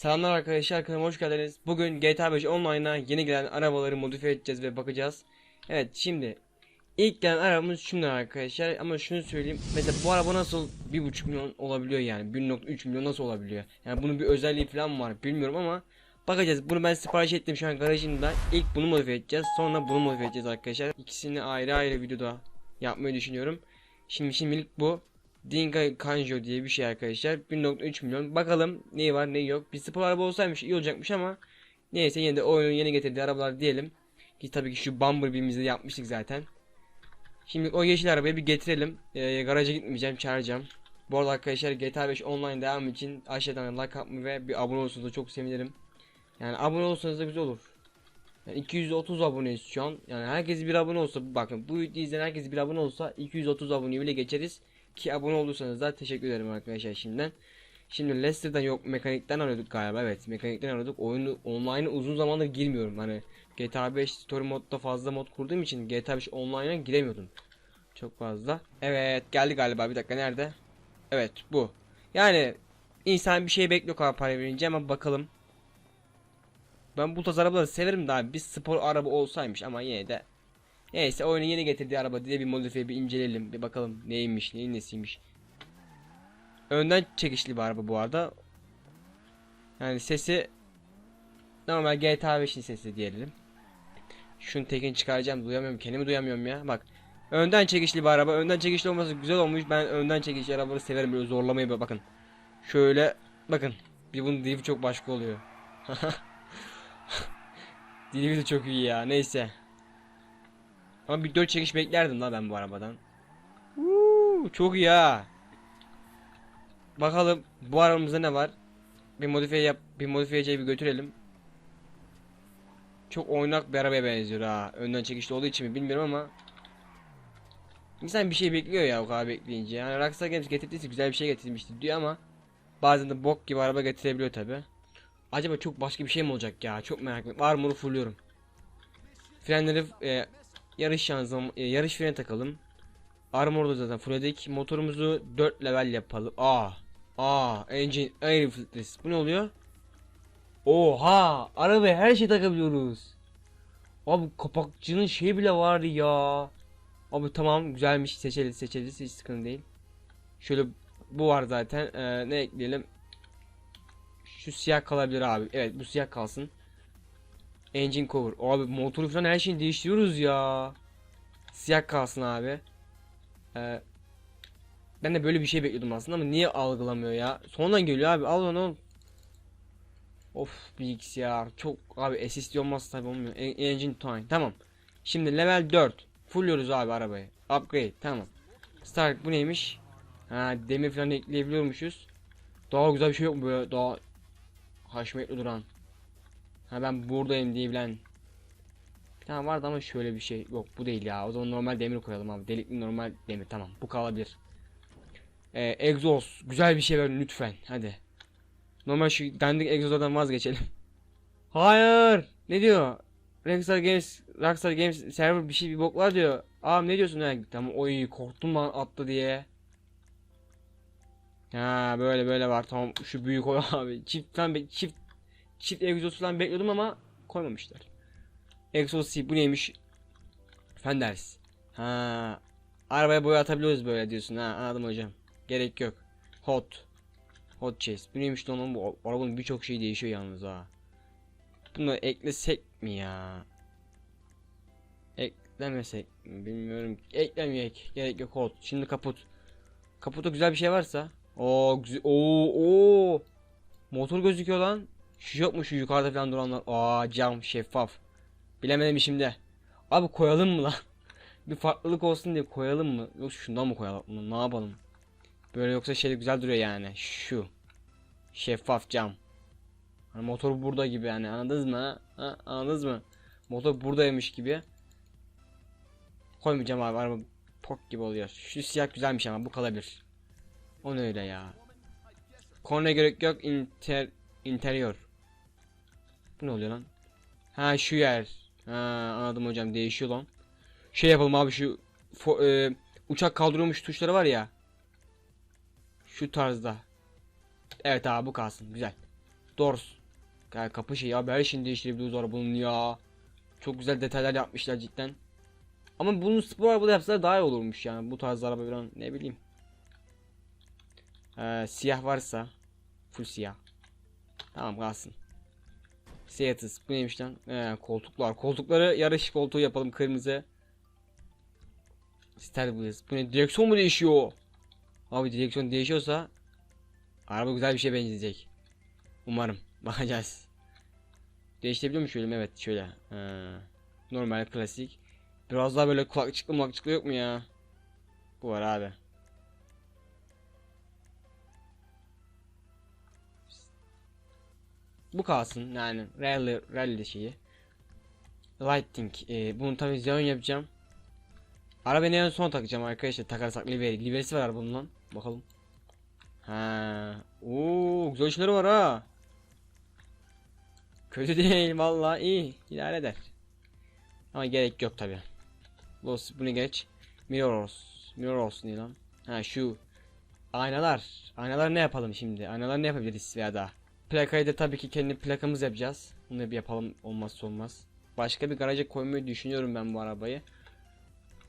Selamlar arkadaşlar kanalıma hoş geldiniz. Bugün GTA 5 Online'a yeni gelen arabaları modifiye edeceğiz ve bakacağız. Evet şimdi ilk gelen arabamız şunlar arkadaşlar ama şunu söyleyeyim. Mesela bu araba nasıl 1.5 milyon olabiliyor yani 1.3 milyon nasıl olabiliyor? Yani bunun bir özelliği falan var bilmiyorum ama bakacağız. Bunu ben sipariş ettim şu an garajımda. İlk bunu modifiye edeceğiz sonra bunu modifiye edeceğiz arkadaşlar. İkisini ayrı ayrı videoda yapmayı düşünüyorum. Şimdi şimdilik bu. Dinka Kanjo diye bir şey arkadaşlar. 1.3 milyon. Bakalım neyi var neyi yok. Bir spor araba olsaymış iyi olacakmış ama neyse yine de oyunun yeni getirdiği arabalar diyelim. Ki tabii ki şu Bumblebee'mizi de yapmıştık zaten. Şimdi o yeşil arabayı bir getirelim. Ee, garaja gitmeyeceğim, çağıracağım. Bu arada arkadaşlar GTA 5 online devam için aşağıdan like atmayı ve bir abone olursanız da çok sevinirim. Yani abone olursanız da güzel olur. Yani 230 aboneyiz şu an. Yani herkes bir abone olsa bakın bu videoyu izleyen herkes bir abone olsa 230 abone bile geçeriz. Ki abone olursanız da teşekkür ederim arkadaşlar şimdiden. Şimdi Leicester'dan yok mekanikten arıyorduk galiba evet. Mekanikten arıyorduk. Oyunu online uzun zamandır girmiyorum. Hani GTA 5 story modda fazla mod kurduğum için GTA 5 online'a giremiyordum çok fazla. Evet geldi galiba. Bir dakika nerede? Evet bu. Yani insan bir şey bekliyor kadar para verince ama bakalım. Ben bu tarz arabaları severim daha. Bir spor araba olsaymış ama yine de Neyse oyunun yeni getirdiği araba diye bir modifiye bir inceleyelim. Bir bakalım neymiş neyin nesiymiş. Önden çekişli bir araba bu arada. Yani sesi normal GTA 5'in sesi diyelim. Şunu tekin çıkaracağım duyamıyorum kendimi duyamıyorum ya bak. Önden çekişli bir araba önden çekişli olması güzel olmuş ben önden çekişli arabaları severim böyle zorlamayı böyle bakın. Şöyle bakın bir bunun dili çok başka oluyor. Dili de çok iyi ya neyse. Ama bir 4 çekiş beklerdim la ben bu arabadan. Uuu, çok iyi ha. Bakalım bu arabamızda ne var? Bir modifiye yap, bir modifiyeciye bir götürelim. Çok oynak bir arabaya benziyor ha. Önden çekişli olduğu için mi bilmiyorum ama. İnsan bir şey bekliyor ya o kadar bekleyince. Yani Rockstar Games getirdiyse güzel bir şey getirmişti diyor ama bazen de bok gibi araba getirebiliyor tabi. Acaba çok başka bir şey mi olacak ya? Çok merak ediyorum. Armor'u fulluyorum. Frenleri e, yarış şanzıman e, yarış freni takalım. Armor'da zaten fullledik. Motorumuzu 4 level yapalım. Aa. Aa, engine air filtresi. Bu ne oluyor? Oha! Arabaya her şey takabiliyoruz. Abi kapakçının şeyi bile vardı ya. Abi tamam güzelmiş seçeriz seçeriz hiç sıkıntı değil. Şöyle bu var zaten. Ee, ne ekleyelim? Şu siyah kalabilir abi. Evet bu siyah kalsın. Engine cover. Abi motoru falan her şeyi değiştiriyoruz ya. Siyah kalsın abi. Ee, ben de böyle bir şey bekliyordum aslında ama niye algılamıyor ya? Sonradan geliyor abi. Al onu. Of bilgisayar. Çok abi SSD olmazsa tabi olmuyor. En- Engine time. Tamam. Şimdi level 4. Fullüyoruz abi arabayı. Upgrade. Tamam. Start bu neymiş? Ha demir falan ekleyebiliyormuşuz. Daha güzel bir şey yok mu böyle daha haşmetli duran. Ha ben buradayım diyebilen. Bir tane vardı ama şöyle bir şey. Yok bu değil ya. O zaman normal demir koyalım abi. Delikli normal demir tamam. Bu kalabilir. Ee, egzoz. Güzel bir şey verin lütfen. Hadi. Normal şu dandik egzozlardan vazgeçelim. Hayır. Ne diyor? Rockstar Games Rockstar Games server bir şey bir boklar diyor. Abi ne diyorsun ya? Tamam oy korktum lan attı diye. Ha böyle böyle var tamam şu büyük oy abi. Çift be- çift çift egzoz falan bekliyordum ama koymamışlar. C bu neymiş? Fenders. Ha. Arabaya boya atabiliyoruz böyle diyorsun ha anladım hocam. Gerek yok. Hot. Hot chase. Bu neymiş lan bu arabanın birçok şey değişiyor yalnız ha. Bunu eklesek mi ya? Eklemesek mi? Bilmiyorum. Eklemeyek. Gerek yok hot. Şimdi kaput. Kaputta güzel bir şey varsa. Oo güzel. Oo oo. Motor gözüküyor lan. Şu yok mu şu yukarıda falan duranlar? Aa cam şeffaf. Bilemedim şimdi. Abi koyalım mı lan? bir farklılık olsun diye koyalım mı? Yok şundan mı koyalım bunu? Ne yapalım? Böyle yoksa şey güzel duruyor yani. Şu. Şeffaf cam. Hani motor burada gibi yani anladınız mı? Ha? Ha, anladınız mı? Motor buradaymış gibi. Koymayacağım abi araba pok gibi oluyor. Şu siyah güzelmiş ama bu kalabilir. O ne öyle ya? Kornaya gerek yok inter interior. Bu ne oluyor lan? Ha şu yer. Ha anladım hocam değişiyor lan. Şey yapalım abi şu e, uçak kaldırıyormuş tuşları var ya. Şu tarzda. Evet abi bu kalsın güzel. Doors. Kapı şeyi abi her şeyini değiştirebiliyoruz arabanın ya. Çok güzel detaylar yapmışlar cidden. Ama bunu spor arabada yapsalar daha iyi olurmuş yani bu tarz araba falan ne bileyim. Ee, siyah varsa full siyah. Tamam kalsın. Seat'ız. Bu neymiş lan? Ee, koltuklar. Koltukları yarış koltuğu yapalım kırmızı. Starbucks. Bu ne? Direksiyon mu değişiyor? Abi direksiyon değişiyorsa araba güzel bir şeye benzeyecek. Umarım. Bakacağız. Değiştirebiliyor mu şöyle? Evet şöyle. Ha. Normal klasik. Biraz daha böyle kulakçıklı mulakçıklı yok mu ya? Bu var abi. Bu kalsın yani rally rally şeyi. Lighting. Ee, bunu tabii zeon yapacağım. Arabayı en son takacağım arkadaşlar. Takarsak liveri. Liverisi var arabanın lan. Bakalım. Ha. Oo, güzel şeyleri var ha. Kötü değil vallahi iyi. İdare eder. Ama gerek yok tabi. Los bunu geç. Mirrors. Mirrors ne lan? Ha şu. Aynalar. Aynalar ne yapalım şimdi? Aynalar ne yapabiliriz veya da? Plakayı da tabii ki kendi plakamız yapacağız. Bunu bir yapalım olmazsa olmaz. Başka bir garaja koymayı düşünüyorum ben bu arabayı.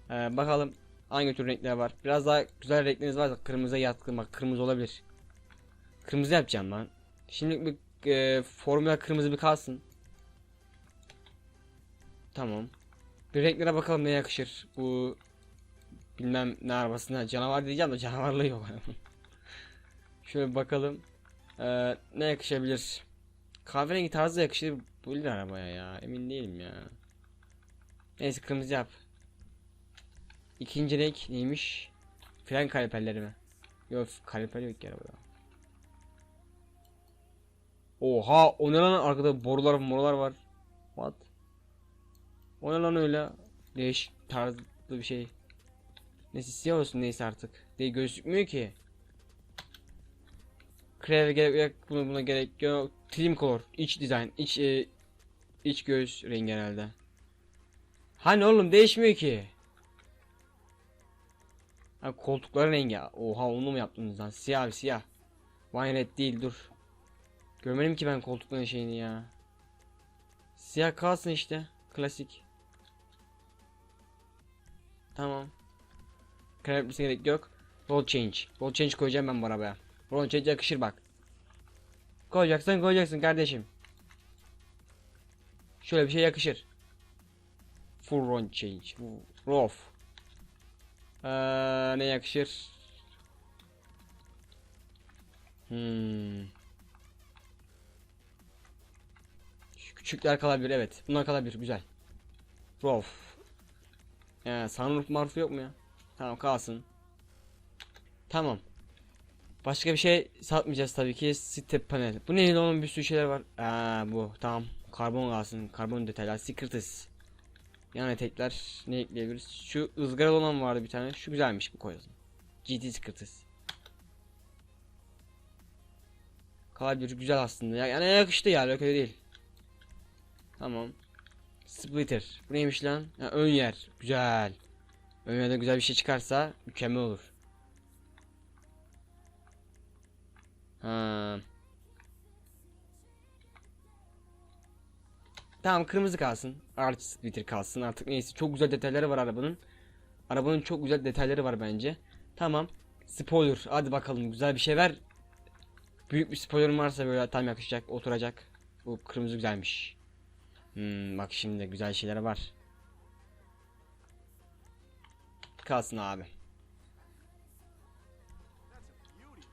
Ee, bakalım hangi tür renkler var. Biraz daha güzel renkleriniz varsa kırmızıya yatkın bak kırmızı olabilir. Kırmızı yapacağım ben. Şimdi bir e, formüla kırmızı bir kalsın. Tamam. Bir renklere bakalım ne yakışır. Bu bilmem ne arabasına canavar diyeceğim de canavarlı yok. Şöyle bakalım. Ee, ne yakışabilir? Kahverengi tarzı yakışır bu arabaya ya. Emin değilim ya. Neyse kırmızı yap. İkinci renk neymiş? Fren kaliperleri mi? Yok kaliper yok ki arabada. Oha o ne lan arkada borular morular var. What? O ne lan öyle? Değişik tarzlı bir şey. Neyse siyah olsun neyse artık. Değil gözükmüyor ki. Kreve gerek yok buna, buna gerek yok. Trim color, iç design, iç e, iç göz rengi herhalde. Hani oğlum değişmiyor ki. Ha koltukların rengi. Oha onu mu yaptınız lan? Siyah abi siyah. Wine red değil dur. Görmedim ki ben koltukların şeyini ya. Siyah kalsın işte. Klasik. Tamam. Krem bir gerek yok. Roll change. Roll change koyacağım ben bu arabaya. Change yakışır bak. Koyacaksın koyacaksın kardeşim. Şöyle bir şey yakışır. Full roll change. Rough. Ee, ne yakışır? Hmm. Şu küçükler kalabilir evet. Bunlar kalabilir güzel. Rough. Ee, sunroof maruf yok mu ya? Tamam kalsın. Tamam. Başka bir şey satmayacağız tabii ki. Step panel. Bu neydi onun bir sürü şeyler var. Aa bu tamam. Karbon kalsın. Karbon detaylar. Secrets. Yani tekrar ne ekleyebiliriz? Şu ızgaralı olan vardı bir tane. Şu güzelmiş bu koyalım. GT Secrets. Kalabilir güzel aslında. Ya- Yani yakıştı ya öyle değil. Tamam. Splitter. Bu neymiş lan? Ha, ön yer. Güzel. Ön yerden güzel bir şey çıkarsa mükemmel olur. Ha. Tamam kırmızı kalsın. Arch splitter kalsın. Artık neyse çok güzel detayları var arabanın. Arabanın çok güzel detayları var bence. Tamam. Spoiler. Hadi bakalım güzel bir şey ver. Büyük bir spoiler'ın varsa böyle tam yakışacak, oturacak. Bu kırmızı güzelmiş. Hmm, bak şimdi güzel şeyler var. Kalsın abi.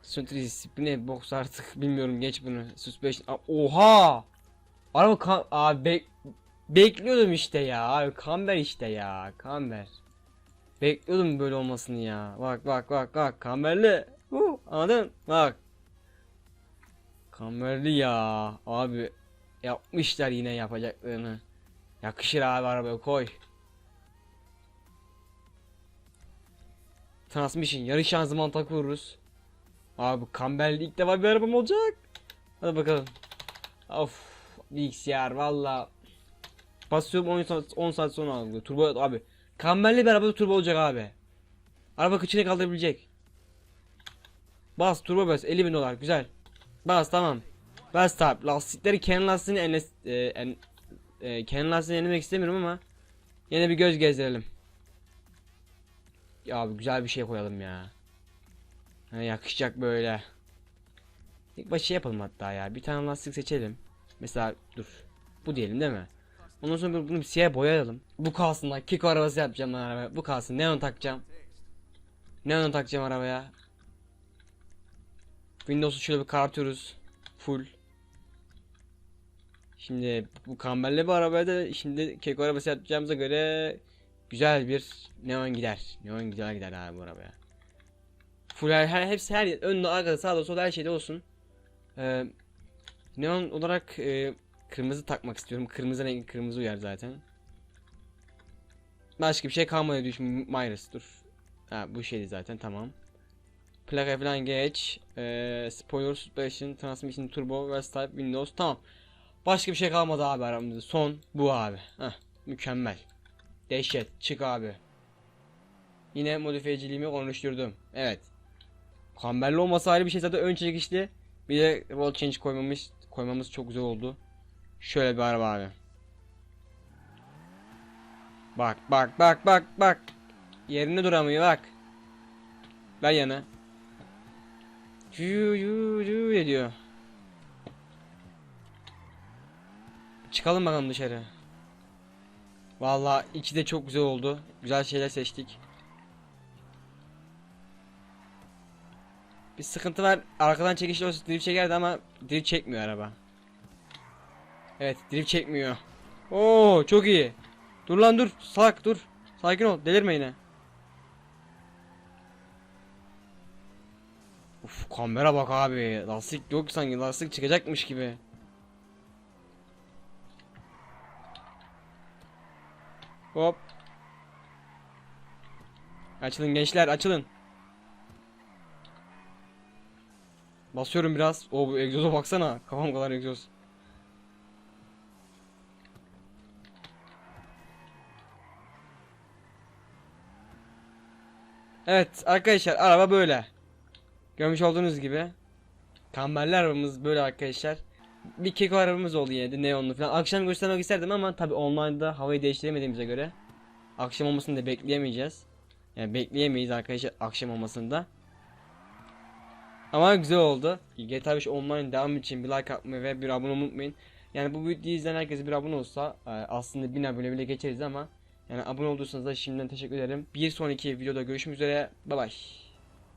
Süntri disiplini boks artık bilmiyorum geç bunu. Suspension. Oha! Araba kan abi bek bekliyordum işte ya. Abi kamber işte ya. Kamber. Bekliyordum böyle olmasını ya. Bak bak bak bak kamberli. Uh, anladın? Bak. Kamberli ya. Abi yapmışlar yine yapacaklarını. Yakışır abi arabaya koy. Transmission yarı şanzıman takıyoruz. Abi kamberli ilk defa bir arabam olacak. Hadi bakalım. Of bilgisayar valla. Basıyorum 10 saat, 10 saat sonra alıyor. Turbo abi. Kamberli bir arabada turbo olacak abi. Araba kıçını kaldırabilecek. Bas turbo bas 50 bin dolar güzel. Bas tamam. Verstappen lastikleri Ken lastiğini en, e, en e, Ken lastiğini denemek istemiyorum ama yine bir göz gezdirelim. Ya abi güzel bir şey koyalım ya. Yakışacak böyle. İlk başta şey yapalım hatta ya. Bir tane lastik seçelim. Mesela dur. Bu diyelim değil mi? Ondan sonra bunu bir siyah boyayalım. Bu kalsın lan. Kiko arabası yapacağım lan arabaya. Bu kalsın. Neon takacağım. Neon takacağım arabaya. Windows'u şöyle bir kartıyoruz. Full. Şimdi bu kamberli bir arabaya da şimdi keko arabası yapacağımıza göre güzel bir neon gider. Neon güzel gider abi bu arabaya. Full her, her hepsi her önde arkada sağda solda her şeyde olsun. Ee, neon olarak e, kırmızı takmak istiyorum. Kırmızı renk kırmızı uyar zaten. Başka bir şey kalmadı düşün Myers dur. Ha bu şeydi zaten tamam. Plaka falan geç. Ee, spoiler, suspension, transmission, turbo, Verstappen, Windows tamam. Başka bir şey kalmadı abi aramızda. Son bu abi. Heh, mükemmel. Dehşet. Çık abi. Yine modifiyeciliğimi konuşturdum. Evet. Kamberli olması ayrı bir şey zaten ön çekişli. Bir de roll change koymamış koymamız çok güzel oldu. Şöyle bir araba abi. Bak bak bak bak bak. Yerinde duramıyor bak. Ver yana. Yu yu yu ediyor. Çıkalım bakalım dışarı. Vallahi iki de çok güzel oldu. Güzel şeyler seçtik. Bir sıkıntı var. Arkadan çekişli olsa drift çekerdi ama drift çekmiyor araba. Evet, drift çekmiyor. Oo, çok iyi. Dur lan dur. Salak dur. Sakin ol. Delirme yine. Uf, kamera bak abi. Lastik yok sanki. Lastik çıkacakmış gibi. Hop. Açılın gençler açılın. Basıyorum biraz. O bu egzoza baksana. Kafam kadar egzoz. Evet arkadaşlar araba böyle. Görmüş olduğunuz gibi. Kamberli arabamız böyle arkadaşlar. Bir keko arabamız oldu yine de neonlu falan. Akşam göstermek isterdim ama tabi online'da havayı değiştiremediğimize göre akşam olmasını da bekleyemeyeceğiz. Yani bekleyemeyiz arkadaşlar akşam olmasını da. Ama güzel oldu. GTA 5 online devam için bir like atmayı ve bir abone unutmayın. Yani bu videoyu izleyen herkes bir abone olsa e, aslında 1000 abone bile geçeriz ama yani abone olduysanız da şimdiden teşekkür ederim. Bir sonraki videoda görüşmek üzere. Bay bay.